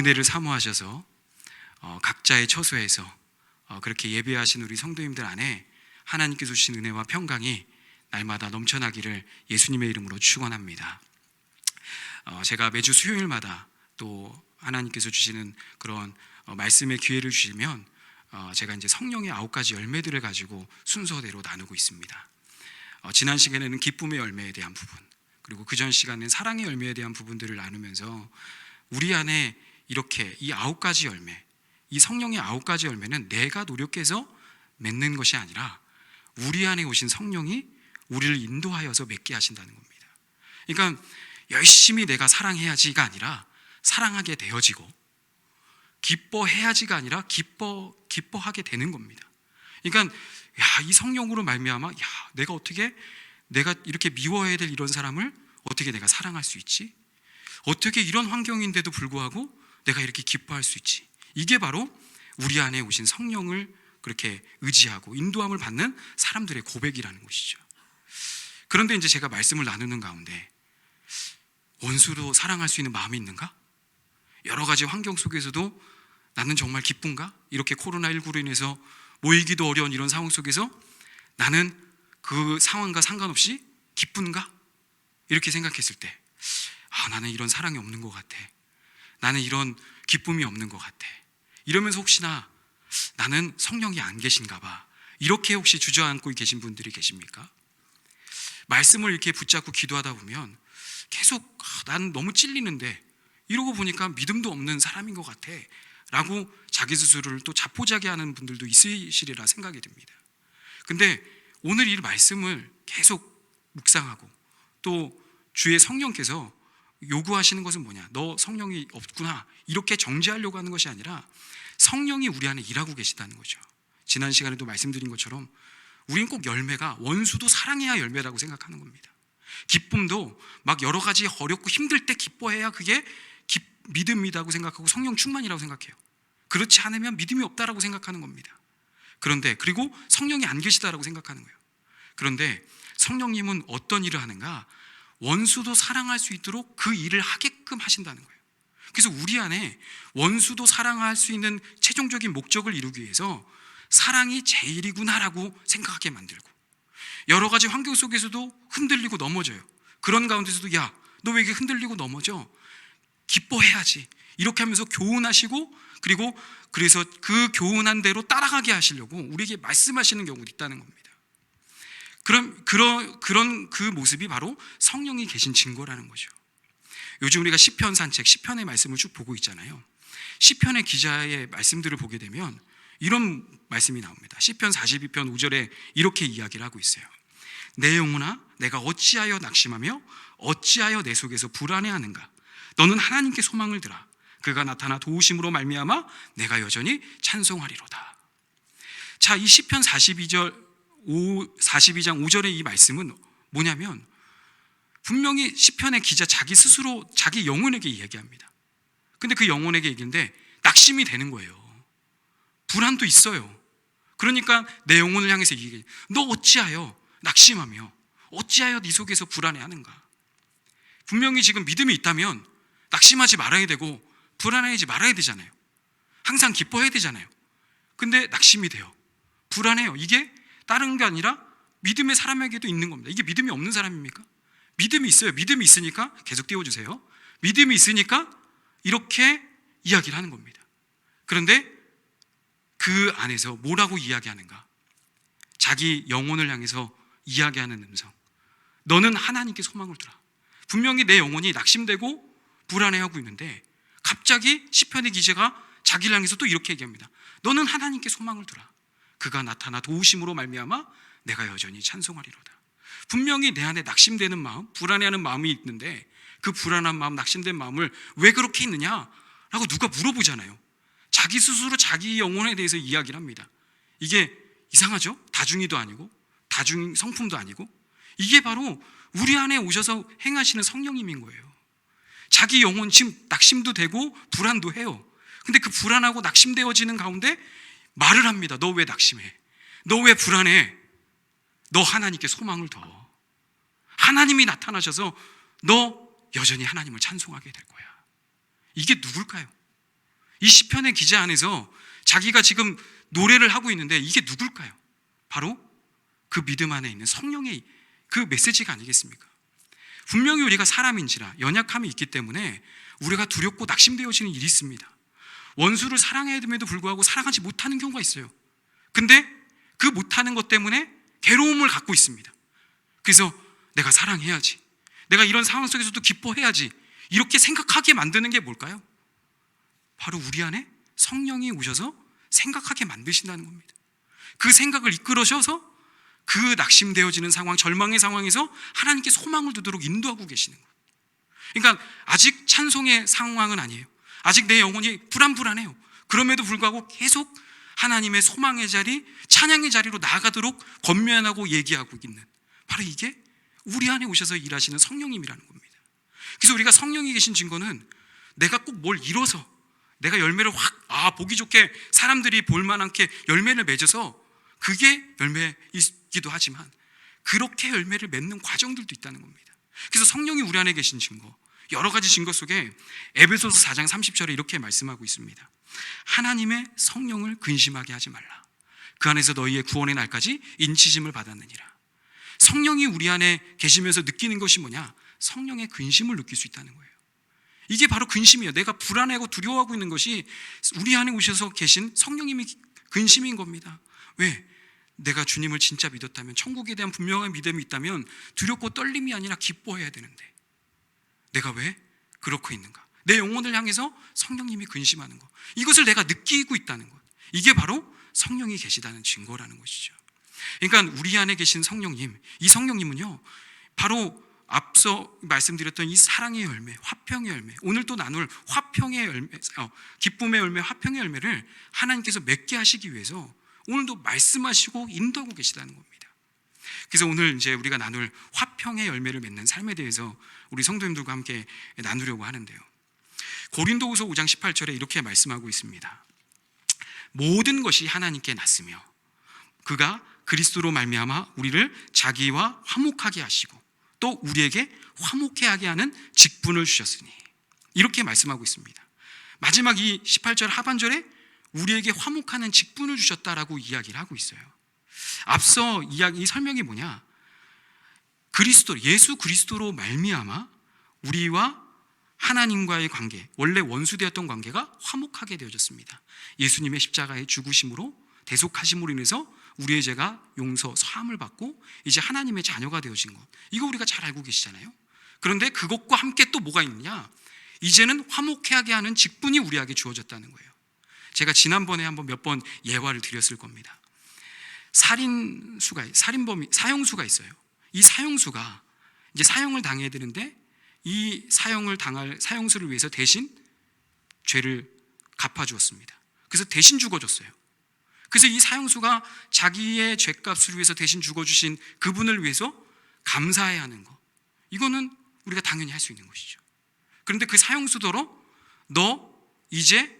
은혜를 사모하셔서 어, 각자의 처소에서 어, 그렇게 예배하신 우리 성도님들 안에 하나님께서 주신 은혜와 평강이 날마다 넘쳐나기를 예수님의 이름으로 축원합니다. 어, 제가 매주 수요일마다 또 하나님께서 주시는 그런 어, 말씀의 기회를 주시면 어, 제가 이제 성령의 아홉 가지 열매들을 가지고 순서대로 나누고 있습니다. 어, 지난 시간에는 기쁨의 열매에 대한 부분, 그리고 그 전 시간에는 사랑의 열매에 대한 부분들을 나누면서 우리 안에 이렇게 이 아홉 가지 열매, 이 성령의 아홉 가지 열매는 내가 노력해서 맺는 것이 아니라 우리 안에 오신 성령이 우리를 인도하여서 맺게 하신다는 겁니다. 그러니까 열심히 내가 사랑해야지가 아니라 사랑하게 되어지고 기뻐해야지가 아니라 기뻐 기뻐하게 되는 겁니다. 그러니까 야, 이 성령으로 말미암아 야, 내가 어떻게 내가 이렇게 미워해야 될 이런 사람을 어떻게 내가 사랑할 수 있지? 어떻게 이런 환경인데도 불구하고 내가 이렇게 기뻐할 수 있지? 이게 바로 우리 안에 오신 성령을 그렇게 의지하고 인도함을 받는 사람들의 고백이라는 것이죠. 그런데 이제 제가 말씀을 나누는 가운데 원수도 사랑할 수 있는 마음이 있는가? 여러 가지 환경 속에서도 나는 정말 기쁜가? 이렇게 코로나19로 인해서 모이기도 어려운 이런 상황 속에서 나는 그 상황과 상관없이 기쁜가? 이렇게 생각했을 때, 아, 나는 이런 사랑이 없는 것 같아. 나는 이런 기쁨이 없는 것 같아. 이러면서 혹시나 나는 성령이 안 계신가 봐. 이렇게 혹시 주저앉고 계신 분들이 계십니까? 말씀을 이렇게 붙잡고 기도하다 보면 계속 아, 난 너무 찔리는데 이러고 보니까 믿음도 없는 사람인 것 같아. 라고 자기 스스로를 또 자포자기 하는 분들도 있으시리라 생각이 듭니다. 근데 오늘 이 말씀을 계속 묵상하고 또 주의 성령께서 요구하시는 것은 뭐냐? 너 성령이 없구나. 이렇게 정지하려고 하는 것이 아니라 성령이 우리 안에 일하고 계시다는 거죠. 지난 시간에도 말씀드린 것처럼 우린 꼭 열매가 원수도 사랑해야 열매라고 생각하는 겁니다. 기쁨도 막 여러 가지 어렵고 힘들 때 기뻐해야 그게 기, 믿음이라고 생각하고 성령 충만이라고 생각해요. 그렇지 않으면 믿음이 없다라고 생각하는 겁니다. 그런데 그리고 성령이 안 계시다라고 생각하는 거예요. 그런데 성령님은 어떤 일을 하는가? 원수도 사랑할 수 있도록 그 일을 하게끔 하신다는 거예요. 그래서 우리 안에 원수도 사랑할 수 있는 최종적인 목적을 이루기 위해서 사랑이 제일이구나라고 생각하게 만들고 여러 가지 환경 속에서도 흔들리고 넘어져요. 그런 가운데서도 야, 너 왜 이렇게 흔들리고 넘어져? 기뻐해야지. 이렇게 하면서 교훈하시고 그리고 그래서 그 교훈한 대로 따라가게 하시려고 우리에게 말씀하시는 경우도 있다는 겁니다. 그럼 그런 그런 그 모습이 바로 성령이 계신 증거라는 거죠. 요즘 우리가 시편 산책, 시편의 말씀을 쭉 보고 있잖아요. 시편의 기자의 말씀들을 보게 되면 이런 말씀이 나옵니다. 시편 42편 5절에 이렇게 이야기를 하고 있어요. 내 영혼아 내가 어찌하여 낙심하며 어찌하여 내 속에서 불안해하는가? 너는 하나님께 소망을 들어 그가 나타나 도우심으로 말미암아 내가 여전히 찬송하리로다. 자, 이 시편 42절 5, 42장 5절의 이 말씀은 뭐냐면 분명히 시편의 기자 자기 스스로 자기 영혼에게 이야기합니다. 근데 그 영혼에게 얘기인데 낙심이 되는 거예요. 불안도 있어요. 그러니까 내 영혼을 향해서 얘기해. 너 어찌하여 낙심하며 어찌하여 네 속에서 불안해하는가? 분명히 지금 믿음이 있다면 낙심하지 말아야 되고 불안해하지 말아야 되잖아요. 항상 기뻐해야 되잖아요. 근데 낙심이 돼요. 불안해요. 이게 다른 게 아니라 믿음의 사람에게도 있는 겁니다. 이게 믿음이 없는 사람입니까? 믿음이 있어요. 믿음이 있으니까 계속 띄워주세요. 믿음이 있으니까 이렇게 이야기를 하는 겁니다. 그런데 그 안에서 뭐라고 이야기하는가? 자기 영혼을 향해서 이야기하는 음성. 너는 하나님께 소망을 두라. 분명히 내 영혼이 낙심되고 불안해하고 있는데 갑자기 시편의 기자가 자기를 향해서 또 이렇게 얘기합니다. 너는 하나님께 소망을 두라. 그가 나타나 도우심으로 말미암아 내가 여전히 찬송하리로다. 분명히 내 안에 낙심되는 마음, 불안해하는 마음이 있는데 그 불안한 마음, 낙심된 마음을 왜 그렇게 있느냐라고 누가 물어보잖아요. 자기 스스로 자기 영혼에 대해서 이야기를 합니다. 이게 이상하죠? 다중이도 아니고 다중 성품도 아니고 이게 바로 우리 안에 오셔서 행하시는 성령님인 거예요. 자기 영혼 지금 낙심도 되고 불안도 해요. 근데 그 불안하고 낙심되어지는 가운데 말을 합니다. 너 왜 낙심해? 너 왜 불안해? 너 하나님께 소망을 둬. 하나님이 나타나셔서 너 여전히 하나님을 찬송하게 될 거야. 이게 누굴까요? 이 시편의 기자 안에서 자기가 지금 노래를 하고 있는데 이게 누굴까요? 바로 그 믿음 안에 있는 성령의 그 메시지가 아니겠습니까? 분명히 우리가 사람인지라 연약함이 있기 때문에 우리가 두렵고 낙심되어지는 일이 있습니다. 원수를 사랑해야 됨에도 불구하고 사랑하지 못하는 경우가 있어요. 근데 그 못하는 것 때문에 괴로움을 갖고 있습니다. 그래서 내가 사랑해야지. 내가 이런 상황 속에서도 기뻐해야지. 이렇게 생각하게 만드는 게 뭘까요? 바로 우리 안에 성령이 오셔서 생각하게 만드신다는 겁니다. 그 생각을 이끌어셔서 그 낙심되어지는 상황, 절망의 상황에서 하나님께 소망을 두도록 인도하고 계시는 거예요. 그러니까 아직 찬송의 상황은 아니에요. 아직 내 영혼이 불안불안해요. 그럼에도 불구하고 계속 하나님의 소망의 자리, 찬양의 자리로 나아가도록 권면하고 얘기하고 있는 바로 이게 우리 안에 오셔서 일하시는 성령님이라는 겁니다. 그래서 우리가 성령이 계신 증거는 내가 꼭뭘 이뤄서 내가 열매를 확, 아, 보기 좋게 사람들이 볼만하게 열매를 맺어서 그게 열매이기도 하지만 그렇게 열매를 맺는 과정들도 있다는 겁니다. 그래서 성령이 우리 안에 계신 증거, 여러 가지 증거 속에 에베소서 4장 30절에 이렇게 말씀하고 있습니다. 하나님의 성령을 근심하게 하지 말라. 그 안에서 너희의 구원의 날까지 인치심을 받았느니라. 성령이 우리 안에 계시면서 느끼는 것이 뭐냐? 성령의 근심을 느낄 수 있다는 거예요. 이게 바로 근심이에요. 내가 불안해하고 두려워하고 있는 것이 우리 안에 오셔서 계신 성령님의 근심인 겁니다. 왜? 내가 주님을 진짜 믿었다면, 천국에 대한 분명한 믿음이 있다면 두렵고 떨림이 아니라 기뻐해야 되는데 내가 왜 그렇고 있는가? 내 영혼을 향해서 성령님이 근심하는 것. 이것을 내가 느끼고 있다는 것. 이게 바로 성령이 계시다는 증거라는 것이죠. 그러니까 우리 안에 계신 성령님, 이 성령님은요, 바로 앞서 말씀드렸던 이 사랑의 열매, 화평의 열매, 오늘 또 나눌 화평의 열매, 어, 기쁨의 열매, 화평의 열매를 하나님께서 맺게 하시기 위해서 오늘도 말씀하시고 인도하고 계시다는 겁니다. 그래서 오늘 이제 우리가 나눌 화평의 열매를 맺는 삶에 대해서 우리 성도님들과 함께 나누려고 하는데요. 고린도후서 5장 18절에 이렇게 말씀하고 있습니다. 모든 것이 하나님께 났으며 그가 그리스도로 말미암아 우리를 자기와 화목하게 하시고 또 우리에게 화목해 하게 하는 직분을 주셨으니 이렇게 말씀하고 있습니다. 마지막 이 18절 하반절에 우리에게 화목하는 직분을 주셨다라고 이야기를 하고 있어요. 앞서 이야기 이 설명이 뭐냐? 그리스도 예수 그리스도로 말미암아 우리와 하나님과의 관계, 원래 원수되었던 관계가 화목하게 되어졌습니다. 예수님의 십자가의 죽으심으로 대속하심으로 인해서 우리의 죄가 용서, 사함을 받고 이제 하나님의 자녀가 되어진 것. 이거 우리가 잘 알고 계시잖아요. 그런데 그것과 함께 또 뭐가 있느냐? 이제는 화목해하게 하는 직분이 우리에게 주어졌다는 거예요. 제가 지난번에 한번 몇 번 예화를 드렸을 겁니다. 살인수가 살인범이 사형수가 있어요. 이 사형수가 이제 사형을 당해야 되는데 이 사형을 당할 사형수를 위해서 대신 죄를 갚아 주었습니다. 그래서 대신 죽어 줬어요. 그래서 이 사형수가 자기의 죄값을 위해서 대신 죽어 주신 그분을 위해서 감사해야 하는 거. 이거는 우리가 당연히 할 수 있는 것이죠. 그런데 그 사형수도로 너 이제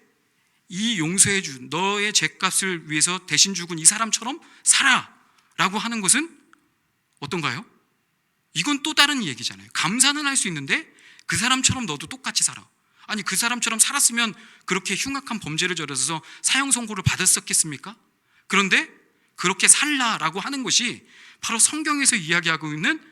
이 용서해 준 너의 죄값을 위해서 대신 죽은 이 사람처럼 살아라고 하는 것은 어떤가요? 이건 또 다른 얘기잖아요. 감사는 할 수 있는데 그 사람처럼 너도 똑같이 살아. 아니 그 사람처럼 살았으면 그렇게 흉악한 범죄를 저질러서 사형 선고를 받았었겠습니까? 그런데 그렇게 살라라고 하는 것이 바로 성경에서 이야기하고 있는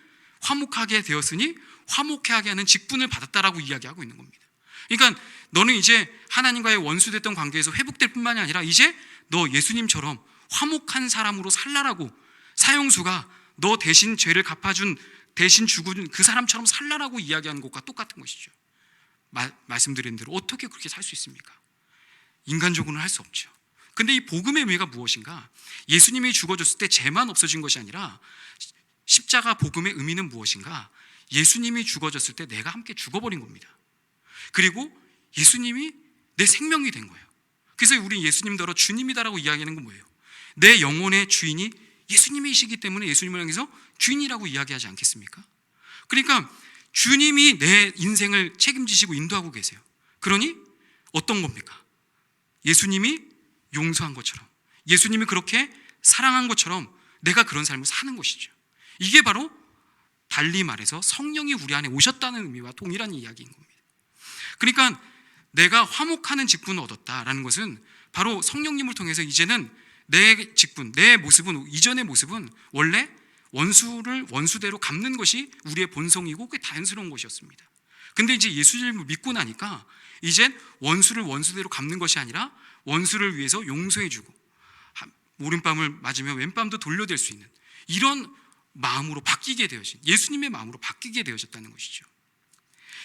화목하게 되었으니 화목해하게 하는 직분을 받았다라고 이야기하고 있는 겁니다. 그러니까 너는 이제 하나님과의 원수됐던 관계에서 회복될 뿐만이 아니라 이제 너 예수님처럼 화목한 사람으로 살라라고 사형수가 너 대신 죄를 갚아준 대신 죽은 그 사람처럼 살라라고 이야기하는 것과 똑같은 것이죠. 마, 말씀드린 대로 어떻게 그렇게 살 수 있습니까? 인간적으로는 할 수 없죠. 근데 이 복음의 의미가 무엇인가? 예수님이 죽어졌을 때 죄만 없어진 것이 아니라 십자가 복음의 의미는 무엇인가? 예수님이 죽어졌을 때 내가 함께 죽어버린 겁니다. 그리고 예수님이 내 생명이 된 거예요. 그래서 우리 예수님더러 주님이다라고 이야기하는 건 뭐예요? 내 영혼의 주인이 예수님이시기 때문에 예수님을 향해서 주인이라고 이야기하지 않겠습니까? 그러니까 주님이 내 인생을 책임지시고 인도하고 계세요. 그러니 어떤 겁니까? 예수님이 용서한 것처럼, 예수님이 그렇게 사랑한 것처럼 내가 그런 삶을 사는 것이죠. 이게 바로 달리 말해서 성령이 우리 안에 오셨다는 의미와 동일한 이야기인 겁니다. 그러니까 내가 화목하는 직분을 얻었다라는 것은 바로 성령님을 통해서 이제는 내 직분, 내 모습은 이전의 모습은 원래 원수를 원수대로 갚는 것이 우리의 본성이고 그게 자연스러운 것이었습니다. 근데 이제 예수님을 믿고 나니까 이젠 원수를 원수대로 갚는 것이 아니라 원수를 위해서 용서해주고 한- 오른밤을 맞으면 왼밤도 돌려댈 수 있는 이런 마음으로 바뀌게 되어진 예수님의 마음으로 바뀌게 되어졌다는 것이죠.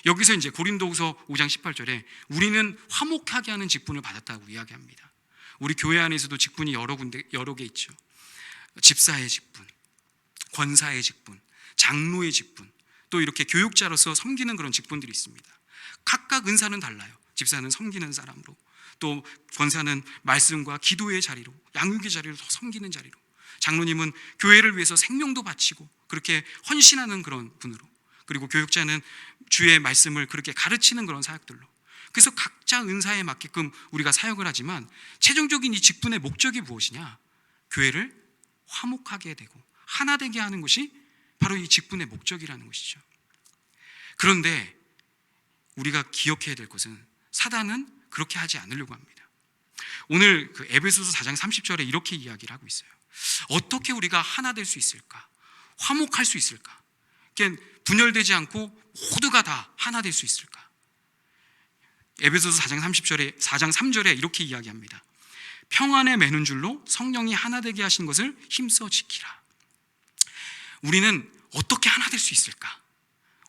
여기서 이제 고린도후서 5장 18절에 우리는 화목하게 하는 직분을 받았다고 이야기합니다. 우리 교회 안에서도 직분이 여러 군데 여러 개 있죠. 집사의 직분, 권사의 직분, 장로의 직분, 또 이렇게 교육자로서 섬기는 그런 직분들이 있습니다. 각각 은사는 달라요. 집사는 섬기는 사람으로, 또 권사는 말씀과 기도의 자리로, 양육의 자리로 더 섬기는 자리로, 장로님은 교회를 위해서 생명도 바치고 그렇게 헌신하는 그런 분으로, 그리고 교육자는 주의 말씀을 그렇게 가르치는 그런 사역들로. 그래서 각자 은사에 맞게끔 우리가 사역을 하지만 최종적인 이 직분의 목적이 무엇이냐? 교회를 화목하게 되고 하나 되게 하는 것이 바로 이 직분의 목적이라는 것이죠. 그런데 우리가 기억해야 될 것은 사단은 그렇게 하지 않으려고 합니다. 오늘 그 에베소서 4장 30절에 이렇게 이야기를 하고 있어요. 어떻게 우리가 하나 될 수 있을까? 화목할 수 있을까? 그러니까 분열되지 않고 모두가 다 하나 될 수 있을까? 에베소서 4장 30절에 4장 3절에 이렇게 이야기합니다. 평안에 매는 줄로 성령이 하나 되게 하신 것을 힘써 지키라. 우리는 어떻게 하나 될 수 있을까?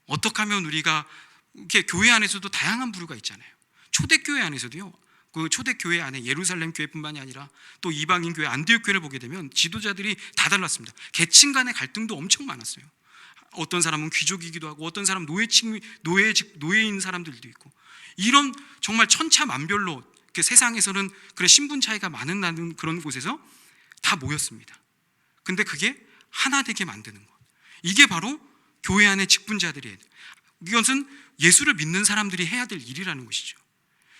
어떻게 하면 우리가 이렇게 교회 안에서도 다양한 부류가 있잖아요. 초대교회 안에서도요. 그 초대교회 안에 예루살렘 교회뿐만이 아니라 또 이방인 교회 안디옥 교회를 보게 되면 지도자들이 다 달랐습니다. 계층 간의 갈등도 엄청 많았어요. 어떤 사람은 귀족이기도 하고 어떤 사람 노예층 노예 노예인 사람들도 있고 이런 정말 천차만별로 그 세상에서는 그래 신분 차이가 많은 나는 그런 곳에서 다 모였습니다. 근데 그게 하나 되게 만드는 것. 이게 바로 교회 안의 직분자들이 해야 돼. 이것은 예수를 믿는 사람들이 해야 될 일이라는 것이죠.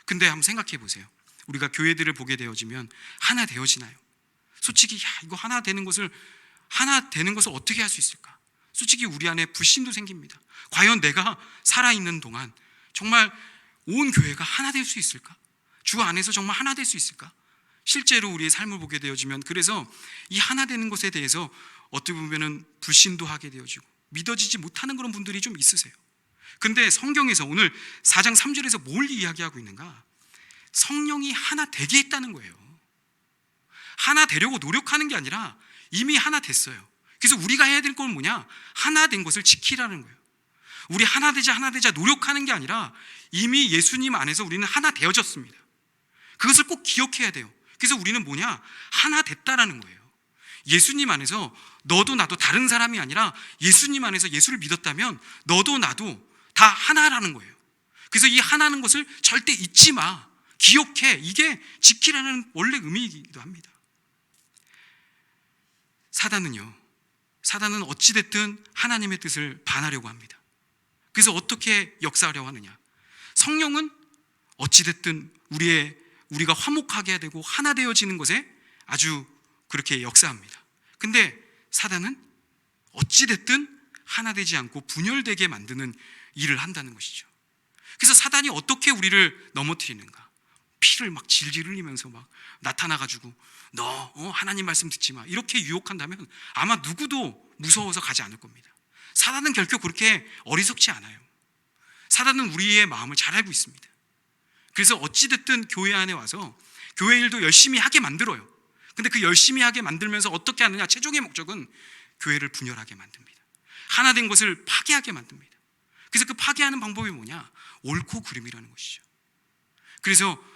근데 한번 생각해 보세요. 우리가 교회들을 보게 되어지면 하나 되어지나요? 솔직히 야, 이거 하나 되는 것을 하나 되는 것을 어떻게 할 수 있을까? 솔직히 우리 안에 불신도 생깁니다. 과연 내가 살아 있는 동안 정말 온 교회가 하나 될 수 있을까? 주 안에서 정말 하나 될 수 있을까? 실제로 우리의 삶을 보게 되어지면 그래서 이 하나 되는 것에 대해서 어떻게 보면은 불신도 하게 되어지고 믿어지지 못하는 그런 분들이 좀 있으세요. 근데 성경에서 오늘 4장 3절에서 뭘 이야기하고 있는가? 성령이 하나 되게 했다는 거예요. 하나 되려고 노력하는 게 아니라 이미 하나 됐어요. 그래서 우리가 해야 될 건 뭐냐? 하나 된 것을 지키라는 거예요. 우리 하나 되자 하나 되자 노력하는 게 아니라 이미 예수님 안에서 우리는 하나 되어졌습니다. 그것을 꼭 기억해야 돼요. 그래서 우리는 뭐냐? 하나 됐다라는 거예요. 예수님 안에서 너도 나도 다른 사람이 아니라 예수님 안에서 예수를 믿었다면 너도 나도 다 하나라는 거예요. 그래서 이 하나는 것을 절대 잊지 마. 기억해. 이게 지키라는 원래 의미이기도 합니다. 사단은요. 사단은 어찌됐든 하나님의 뜻을 반하려고 합니다. 그래서 어떻게 역사하려고 하느냐? 성령은 어찌됐든 우리의 우리가 화목하게 되고 하나 되어지는 것에 아주 그렇게 역사합니다. 근데 사단은 어찌됐든 하나 되지 않고 분열되게 만드는 일을 한다는 것이죠. 그래서 사단이 어떻게 우리를 넘어뜨리는가? 피를 막 질질 흘리면서 막 나타나가지고 너 어, 하나님 말씀 듣지 마 이렇게 유혹한다면 아마 누구도 무서워서 가지 않을 겁니다. 사단은 결코 그렇게 어리석지 않아요. 사단은 우리의 마음을 잘 알고 있습니다. 그래서 어찌됐든 교회 안에 와서 교회 일도 열심히 하게 만들어요. 근데 그 열심히 하게 만들면서 어떻게 하느냐? 최종의 목적은 교회를 분열하게 만듭니다. 하나 된 것을 파괴하게 만듭니다. 그래서 그 파괴하는 방법이 뭐냐? 옳고 그름이라는 것이죠. 그래서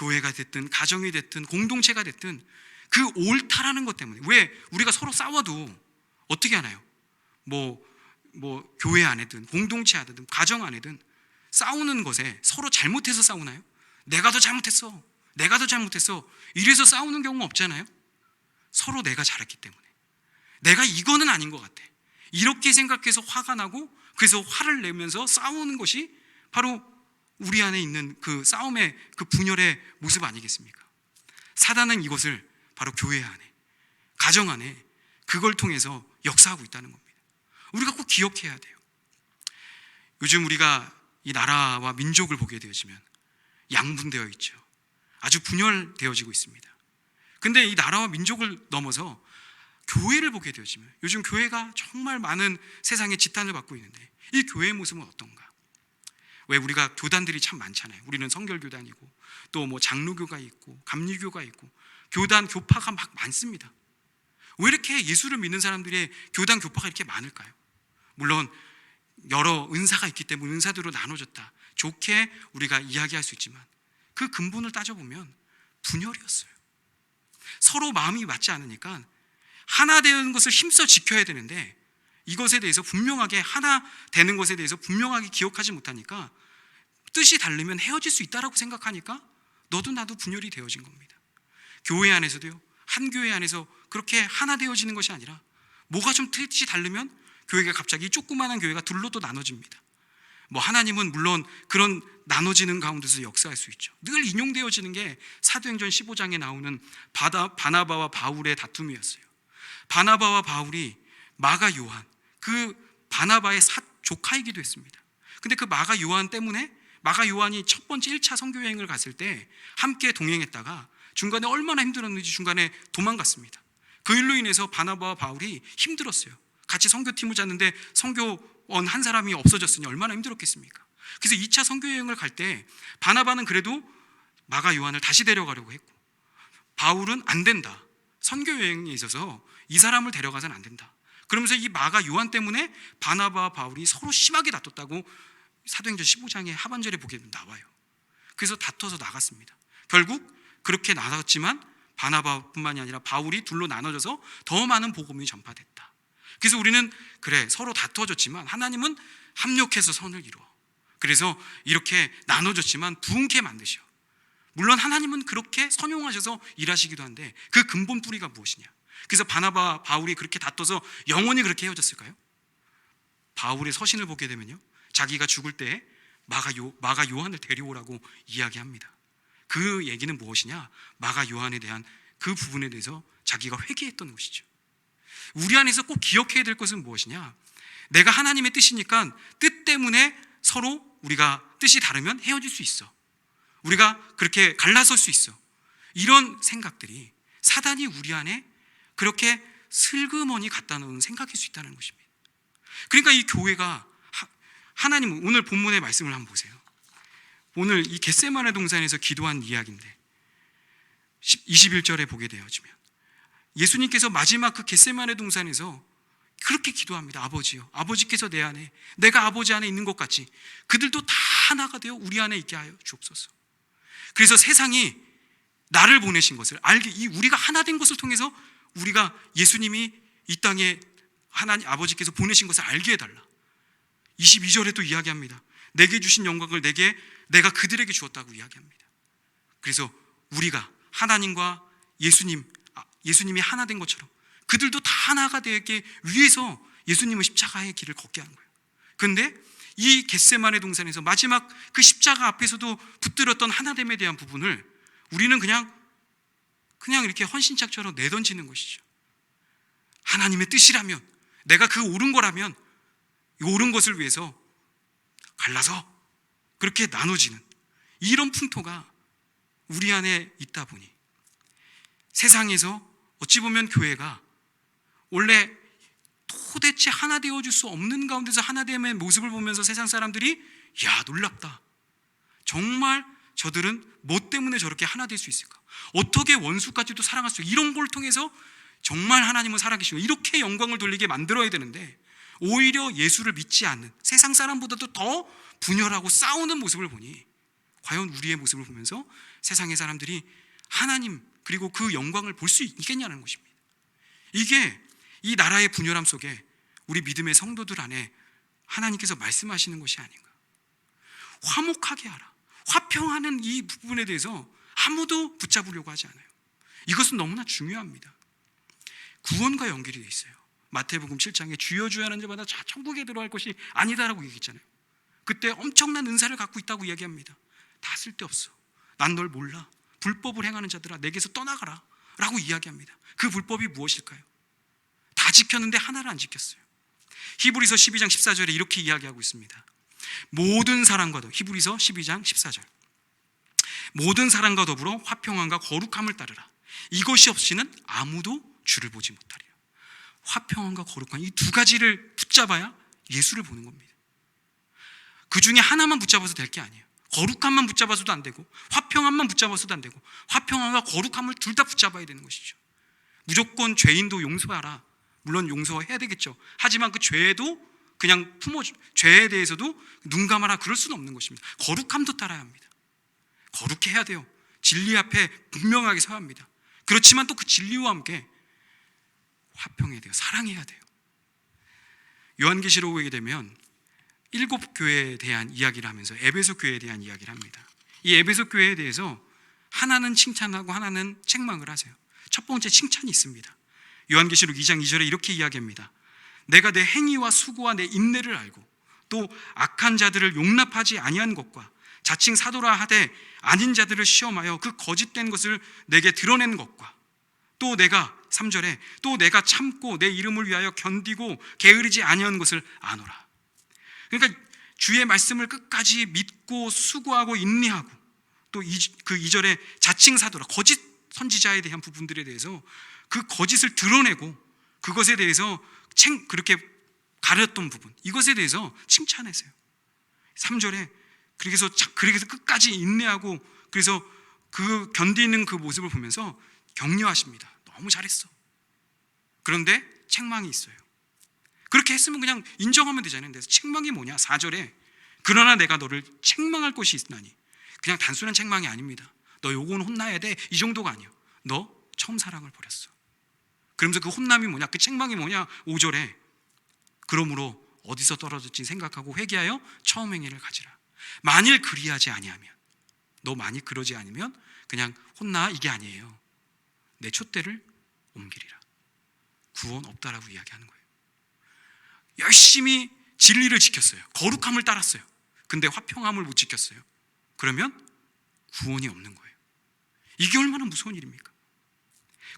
교회가 됐든 가정이 됐든 공동체가 됐든 그 옳다라는 것 때문에 왜 우리가 서로 싸워도 어떻게 하나요? 뭐, 뭐 교회 안에든 공동체 안에든 가정 안에든 싸우는 것에 서로 잘못해서 싸우나요? 내가 더 잘못했어. 내가 더 잘못했어. 이래서 싸우는 경우 없잖아요. 서로 내가 잘했기 때문에. 내가 이거는 아닌 것 같아. 이렇게 생각해서 화가 나고 그래서 화를 내면서 싸우는 것이 바로 우리 안에 있는 그 싸움의 그 분열의 모습 아니겠습니까? 사단은 이것을 바로 교회 안에, 가정 안에 그걸 통해서 역사하고 있다는 겁니다. 우리가 꼭 기억해야 돼요. 요즘 우리가 이 나라와 민족을 보게 되어지면 양분되어 있죠. 아주 분열되어지고 있습니다. 근데 이 나라와 민족을 넘어서 교회를 보게 되어지면 요즘 교회가 정말 많은 세상의 지탄을 받고 있는데 이 교회의 모습은 어떤가? 왜 우리가 교단들이 참 많잖아요. 우리는 성결교단이고 또 뭐 장로교가 있고 감리교가 있고 교단 교파가 막 많습니다. 왜 이렇게 예수를 믿는 사람들의 교단 교파가 이렇게 많을까요? 물론 여러 은사가 있기 때문에 은사대로 나눠졌다. 좋게 우리가 이야기할 수 있지만 그 근본을 따져보면 분열이었어요. 서로 마음이 맞지 않으니까 하나 되는 것을 힘써 지켜야 되는데 이것에 대해서 분명하게 하나 되는 것에 대해서 분명하게 기억하지 못하니까 뜻이 다르면 헤어질 수 있다라고 생각하니까 너도 나도 분열이 되어진 겁니다. 교회 안에서도요. 한 교회 안에서 그렇게 하나 되어지는 것이 아니라 뭐가 좀 뜻이 다르면 교회가 갑자기 조그마한 교회가 둘로 또 나눠집니다. 뭐 하나님은 물론 그런 나눠지는 가운데서 역사할 수 있죠. 늘 인용되어지는 게 사도행전 15장에 나오는 바다, 바나바와 바울의 다툼이었어요. 바나바와 바울이 마가 요한 그 바나바의 사, 조카이기도 했습니다. 근데 그 마가 요한 때문에 마가 요한이 첫 번째 1차 선교 여행을 갔을 때 함께 동행했다가 중간에 얼마나 힘들었는지 중간에 도망갔습니다. 그 일로 인해서 바나바와 바울이 힘들었어요. 같이 선교팀을 짰는데 선교원 한 사람이 없어졌으니 얼마나 힘들었겠습니까? 그래서 2차 선교 여행을 갈 때 바나바는 그래도 마가 요한을 다시 데려가려고 했고 바울은 안 된다. 선교 여행에 있어서 이 사람을 데려가서는 안 된다. 그러면서 이 마가 요한 때문에 바나바와 바울이 서로 심하게 다퉜다고 사도행전 15장의 하반절에 보게 되면 나와요. 그래서 다퉈서 나갔습니다. 결국 그렇게 나갔지만 바나바뿐만이 아니라 바울이 둘로 나눠져서 더 많은 복음이 전파됐다. 그래서 우리는 그래 서로 다투어졌지만 하나님은 합력해서 선을 이루어. 그래서 이렇게 나눠졌지만 부흥케 만드셔. 물론 하나님은 그렇게 선용하셔서 일하시기도 한데 그 근본 뿌리가 무엇이냐? 그래서 바나바 바울이 그렇게 다퉈서 영원히 그렇게 헤어졌을까요? 바울의 서신을 보게 되면요. 자기가 죽을 때 마가 요 마가 요한을 데려오라고 이야기합니다. 그 얘기는 무엇이냐? 마가 요한에 대한 그 부분에 대해서 자기가 회개했던 것이죠. 우리 안에서 꼭 기억해야 될 것은 무엇이냐? 내가 하나님의 뜻이니까 뜻 때문에 서로 우리가 뜻이 다르면 헤어질 수 있어. 우리가 그렇게 갈라설 수 있어. 이런 생각들이 사단이 우리 안에 그렇게 슬그머니 갖다 놓은 생각일 수 있다는 것입니다. 그러니까 이 교회가 하나님 오늘 본문의 말씀을 한번 보세요. 오늘 이 겟세마네 동산에서 기도한 이야기인데 21절에 보게 되어지면 예수님께서 마지막 그 겟세마네 동산에서 그렇게 기도합니다. 아버지요. 아버지께서 내 안에 내가 아버지 안에 있는 것 같이 그들도 다 하나가 되어 우리 안에 있게 하여 주옵소서. 그래서 세상이 나를 보내신 것을 알게 이 우리가 하나 된 것을 통해서 우리가 예수님이 이 땅에 하나님 아버지께서 보내신 것을 알게 해 달라. 22절에 또 이야기합니다. 내게 주신 영광을 내게 내가 그들에게 주었다고 이야기합니다. 그래서 우리가 하나님과 예수님 아, 예수님이 하나 된 것처럼 그들도 다 하나가 되기 위해서 예수님은 십자가의 길을 걷게 한 거예요. 그런데 이 겟세만의 동산에서 마지막 그 십자가 앞에서도 붙들었던 하나됨에 대한 부분을 우리는 그냥 그냥 이렇게 헌신짝처럼 내던지는 것이죠. 하나님의 뜻이라면 내가 그 옳은 거라면 이 옳은 것을 위해서 갈라서 그렇게 나눠지는 이런 풍토가 우리 안에 있다 보니 세상에서 어찌 보면 교회가 원래 도대체 하나 되어줄 수 없는 가운데서 하나 됨의 모습을 보면서 세상 사람들이 야 놀랍다. 정말 저들은 뭐 때문에 저렇게 하나 될 수 있을까? 어떻게 원수까지도 사랑할 수 이런 걸 통해서 정말 하나님은 살아계시고 이렇게 영광을 돌리게 만들어야 되는데 오히려 예수를 믿지 않는 세상 사람보다도 더 분열하고 싸우는 모습을 보니 과연 우리의 모습을 보면서 세상의 사람들이 하나님 그리고 그 영광을 볼 수 있겠냐는 것입니다. 이게 이 나라의 분열함 속에 우리 믿음의 성도들 안에 하나님께서 말씀하시는 것이 아닌가. 화목하게 하라. 화평하는 이 부분에 대해서 아무도 붙잡으려고 하지 않아요. 이것은 너무나 중요합니다. 구원과 연결이 되어 있어요. 마태복음 7장에 주여 주여 하는 자마다 자 천국에 들어갈 것이 아니다라고 얘기했잖아요. 그때 엄청난 은사를 갖고 있다고 이야기합니다. 다 쓸데없어. 난 널 몰라. 불법을 행하는 자들아 내게서 떠나가라. 라고 이야기합니다. 그 불법이 무엇일까요? 다 지켰는데 하나를 안 지켰어요. 히브리서 12장 14절에 이렇게 이야기하고 있습니다. 모든 사람과도 히브리서 12장 14절. 모든 사람과 더불어 화평함과 거룩함을 따르라. 이것이 없이는 아무도 주를 보지 못하리라. 화평함과 거룩함 이 두 가지를 붙잡아야 예수를 보는 겁니다. 그 중에 하나만 붙잡아서 될 게 아니에요. 거룩함만 붙잡아서도 안 되고 화평함만 붙잡아서도 안 되고 화평함과 거룩함을 둘 다 붙잡아야 되는 것이죠. 무조건 죄인도 용서하라. 물론 용서해야 되겠죠. 하지만 그 죄도 그냥 품어 죄에 대해서도 눈 감아라 그럴 수는 없는 것입니다. 거룩함도 따라야 합니다. 거룩해야 돼요. 진리 앞에 분명하게 서야 합니다. 그렇지만 또 그 진리와 함께 화평해야 돼요. 사랑해야 돼요. 요한계시록에 되면 일곱 교회에 대한 이야기를 하면서 에베소 교회에 대한 이야기를 합니다. 이 에베소 교회에 대해서 하나는 칭찬하고 하나는 책망을 하세요. 첫 번째 칭찬이 있습니다. 요한계시록 2장 2절에 이렇게 이야기합니다. 내가 내 행위와 수고와 내 인내를 알고 또 악한 자들을 용납하지 아니한 것과 자칭 사도라 하되 아닌 자들을 시험하여 그 거짓된 것을 내게 드러낸 것과 또 내가 3절에 또 내가 참고 내 이름을 위하여 견디고 게으르지 아니한 것을 아노라. 그러니까 주의 말씀을 끝까지 믿고 수고하고 인내하고 또그 2절에 자칭 사도라 거짓 선지자에 대한 부분들에 대해서 그 거짓을 드러내고 그것에 대해서 칭 그렇게 가렸던 부분 이것에 대해서 칭찬했어요. 3절에 그래서 그래서 끝까지 인내하고 그래서 그 견디는 그 모습을 보면서 격려하십니다. 너무 잘했어. 그런데 책망이 있어요. 그렇게 했으면 그냥 인정하면 되잖아요. 그래서 책망이 뭐냐? 4절에 그러나 내가 너를 책망할 것이 있나니 그냥 단순한 책망이 아닙니다. 너 요건 혼나야 돼. 이 정도가 아니야. 너 처음 사랑을 버렸어. 그러면서 그 혼남이 뭐냐? 그 책망이 뭐냐? 5절에 그러므로 어디서 떨어졌지 생각하고 회개하여 처음 행위를 가지라. 만일 그리하지 아니하면 너 만일 그러지 않으면 그냥 혼나 이게 아니에요. 내 촛대를 옮기리라. 구원 없다라고 이야기하는 거예요. 열심히 진리를 지켰어요. 거룩함을 따랐어요. 근데 화평함을 못 지켰어요. 그러면 구원이 없는 거예요. 이게 얼마나 무서운 일입니까?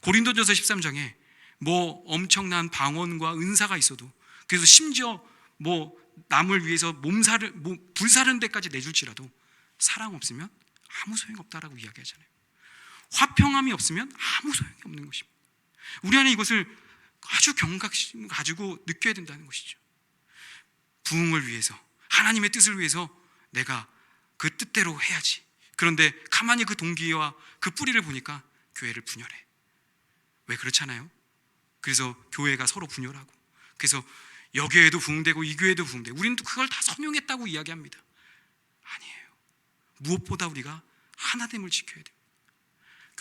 고린도전서 13장에 뭐 엄청난 방언과 은사가 있어도 그래서 심지어 뭐 남을 위해서 몸살을 뭐 불사른 데까지 내줄지라도 사랑 없으면 아무 소용 없다라고 이야기하잖아요. 화평함이 없으면 아무 소용이 없는 것입니다. 우리 안에 이것을 아주 경각심 가지고 느껴야 된다는 것이죠. 부흥을 위해서 하나님의 뜻을 위해서 내가 그 뜻대로 해야지. 그런데 가만히 그 동기와 그 뿌리를 보니까 교회를 분열해. 왜 그렇잖아요? 그래서 교회가 서로 분열하고 그래서 여교회도 부흥되고 이 교회도 부흥되고 우리는 또 그걸 다 성용했다고 이야기합니다. 아니에요. 무엇보다 우리가 하나됨을 지켜야 돼요.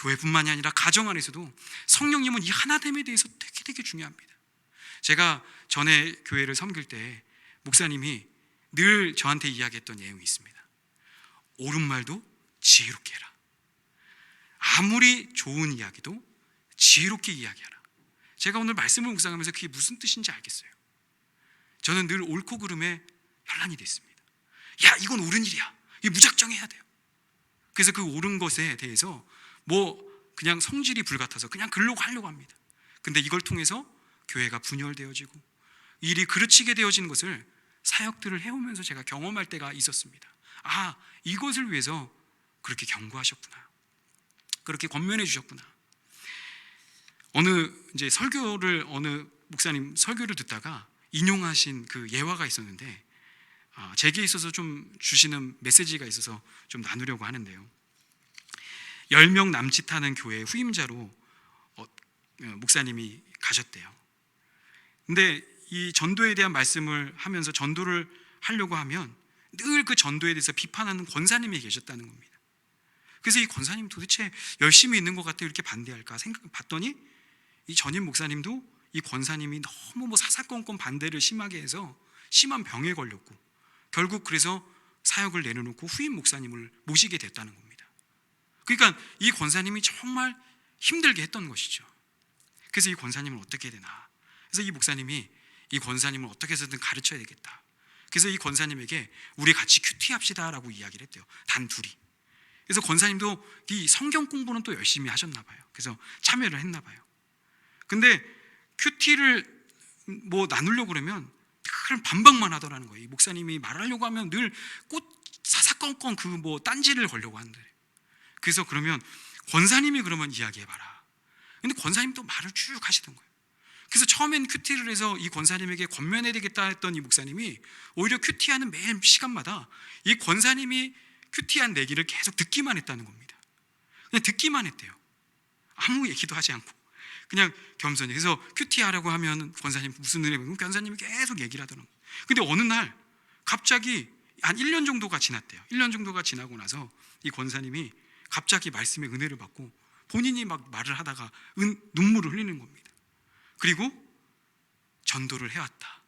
교회뿐만이 아니라 가정 안에서도 성령님은 이 하나됨에 대해서 되게 되게 중요합니다. 제가 전에 교회를 섬길 때 목사님이 늘 저한테 이야기했던 내용이 있습니다. 옳은 말도 지혜롭게 해라. 아무리 좋은 이야기도 지혜롭게 이야기하라. 제가 오늘 말씀을 묵상하면서 그게 무슨 뜻인지 알겠어요. 저는 늘 옳고 그름에 현란이 됐습니다. 야, 이건 옳은 일이야. 이 무작정 해야 돼요. 그래서 그 옳은 것에 대해서 뭐 그냥 성질이 불같아서 그냥 글로 하려고 합니다. 근데 이걸 통해서 교회가 분열되어지고 일이 그르치게 되어진 것을 사역들을 해오면서 제가 경험할 때가 있었습니다. 아, 이것을 위해서 그렇게 경고하셨구나. 그렇게 권면해 주셨구나. 어느 이제 설교를 어느 목사님 설교를 듣다가 인용하신 그 예화가 있었는데 아, 제게 있어서 좀 주시는 메시지가 있어서 좀 나누려고 하는데요. 10명 남짓하는 교회 후임자로 어, 어, 목사님이 가셨대요. 근데 이 전도에 대한 말씀을 하면서 전도를 하려고 하면 늘 그 전도에 대해서 비판하는 권사님이 계셨다는 겁니다. 그래서 이 권사님 도대체 열심히 있는 것 같아 이렇게 반대할까 생각 봤더니 이 전임 목사님도 이 권사님이 너무 뭐 사사건건 반대를 심하게 해서 심한 병에 걸렸고 결국 그래서 사역을 내려놓고 후임 목사님을 모시게 됐다는 겁니다. 그러니까 이 권사님이 정말 힘들게 했던 것이죠. 그래서 이 권사님을 어떻게 해야 되나? 그래서 이 목사님이 이 권사님을 어떻게 해서든 가르쳐야 되겠다. 그래서 이 권사님에게 우리 같이 큐티 합시다라고 이야기를 했대요. 단 둘이. 그래서 권사님도 이 성경 공부는 또 열심히 하셨나 봐요. 그래서 참여를 했나 봐요. 근데 큐티를 뭐 나누려고 그러면 늘 반박만 하더라는 거예요. 이 목사님이 말하려고 하면 늘 꽃 사사건건 그 뭐 딴지를 걸려고 하는데 그래서 그러면 권사님이 그러면 이야기해봐라. 근데 권사님 또 말을 쭉 하시던 거예요. 그래서 처음엔 큐티를 해서 이 권사님에게 권면해야 되겠다 했던 이 목사님이 오히려 큐티하는 매일 시간마다 이 권사님이 큐티한 내기를 계속 듣기만 했다는 겁니다. 그냥 듣기만 했대요. 아무 얘기도 하지 않고 그냥 겸손히. 그래서 큐티하라고 하면 권사님 무슨 은혜 받고 권사님이 계속 얘기를 하더라고요. 근데 어느 날 갑자기 한 1년 정도가 지났대요. 1년 정도가 지나고 나서 이 권사님이 갑자기 말씀의 은혜를 받고 본인이 막 말을 하다가 은, 눈물을 흘리는 겁니다. 그리고 전도를 해왔다.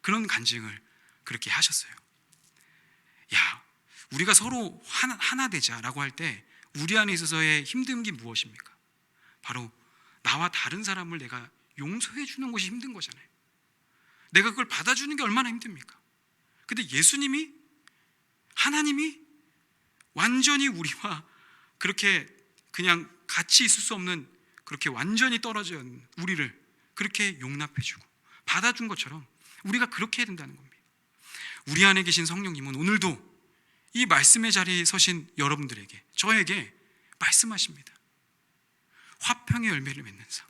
그런 간증을 그렇게 하셨어요. 야, 우리가 서로 하나, 하나 되자라고 할 때 우리 안에 있어서의 힘든 게 무엇입니까? 바로 나와 다른 사람을 내가 용서해 주는 것이 힘든 거잖아요. 내가 그걸 받아주는 게 얼마나 힘듭니까? 근데 예수님이 하나님이 완전히 우리와 그렇게 그냥 같이 있을 수 없는 그렇게 완전히 있는 우리를 그렇게 용납해주고 받아준 것처럼 우리가 그렇게 해야 된다는 겁니다. 우리 안에 계신 성령님은 오늘도 이 말씀의 자리에 서신 여러분들에게 저에게 말씀하십니다. 화평의 열매를 맺는 삶.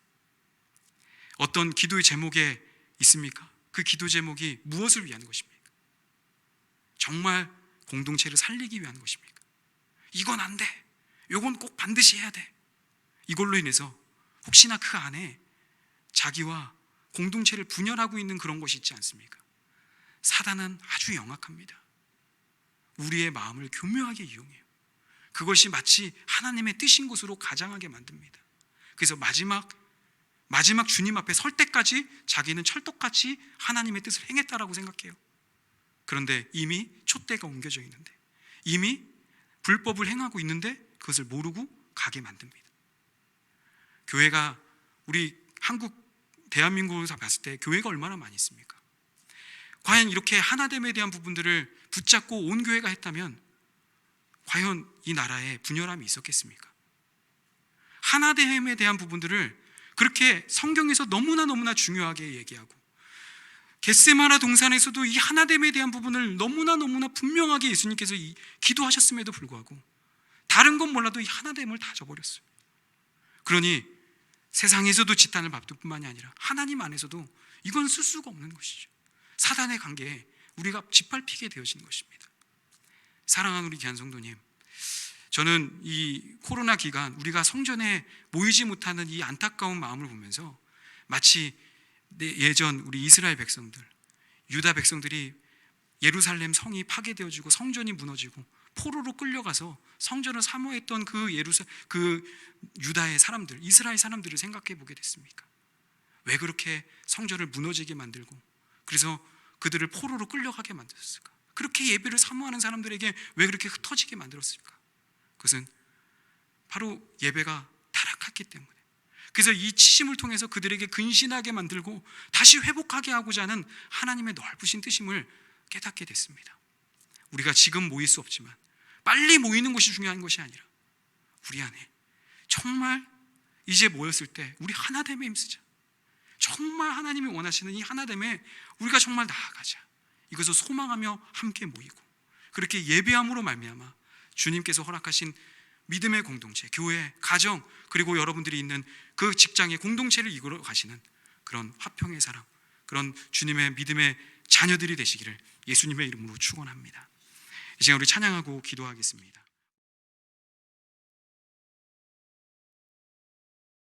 어떤 기도의 제목에 있습니까? 그 기도 제목이 무엇을 위한 것입니까? 정말 공동체를 살리기 위한 것입니까? 이건 안 돼. 요건 꼭 반드시 해야 돼. 이걸로 인해서 혹시나 그 안에 자기와 공동체를 분열하고 있는 그런 것이 있지 않습니까? 사단은 아주 영악합니다. 우리의 마음을 교묘하게 이용해요. 그것이 마치 하나님의 뜻인 것으로 가장하게 만듭니다. 그래서 마지막 마지막 주님 앞에 설 때까지 자기는 철떡같이 하나님의 뜻을 행했다라고 생각해요. 그런데 이미 촛대가 옮겨져 있는데 이미 불법을 행하고 있는데 그것을 모르고 가게 만듭니다. 교회가 우리 한국 대한민국에서 봤을 때 교회가 얼마나 많이 있습니까? 과연 이렇게 하나됨에 대한 부분들을 붙잡고 온 교회가 했다면 과연 이 나라에 분열함이 있었겠습니까? 하나됨에 대한 부분들을 그렇게 성경에서 너무나 너무나 중요하게 얘기하고 겟세마나 동산에서도 이 하나됨에 대한 부분을 너무나 너무나 분명하게 예수님께서 이- 기도하셨음에도 불구하고 다른 건 몰라도 이 하나됨을 다 저버렸어요. 그러니 세상에서도 지탄을 받을 뿐만이 아니라 하나님 안에서도 이건 쓸 수가 없는 것이죠. 사단의 관계에 우리가 짓밟히게 되어진 것입니다. 사랑하는 우리 귀한 성도님, 저는 이 코로나 기간 우리가 성전에 모이지 못하는 이 안타까운 마음을 보면서 마치 내- 예전 우리 이스라엘 백성들, 유다 백성들이 예루살렘 성이 파괴되어지고 성전이 무너지고 포로로 끌려가서 성전을 사모했던 그 예루살 그 유다의 사람들, 이스라엘 사람들을 생각해 보게 됐습니까? 왜 그렇게 성전을 무너지게 만들고 그래서 그들을 포로로 끌려가게 만들었을까? 그렇게 예배를 사모하는 사람들에게 왜 그렇게 흩어지게 만들었을까? 그것은 바로 예배가 타락했기 때문에. 그래서 이 치심을 통해서 그들에게 근신하게 만들고 다시 회복하게 하고자 하는 하나님의 넓으신 뜻임을 깨닫게 됐습니다. 우리가 지금 모일 수 없지만 빨리 모이는 것이 중요한 것이 아니라 우리 안에 정말 이제 모였을 때 우리 하나됨에 힘쓰자. 정말 하나님이 원하시는 이 하나됨에 우리가 정말 나아가자. 이것을 소망하며 함께 모이고 그렇게 예배함으로 말미암아 주님께서 허락하신 믿음의 공동체, 교회, 가정 그리고 여러분들이 있는 그 직장의 공동체를 이끌어 가시는 그런 화평의 사람, 그런 주님의 믿음의 자녀들이 되시기를 예수님의 이름으로 축원합니다. 이 시간 우리 찬양하고 기도하겠습니다.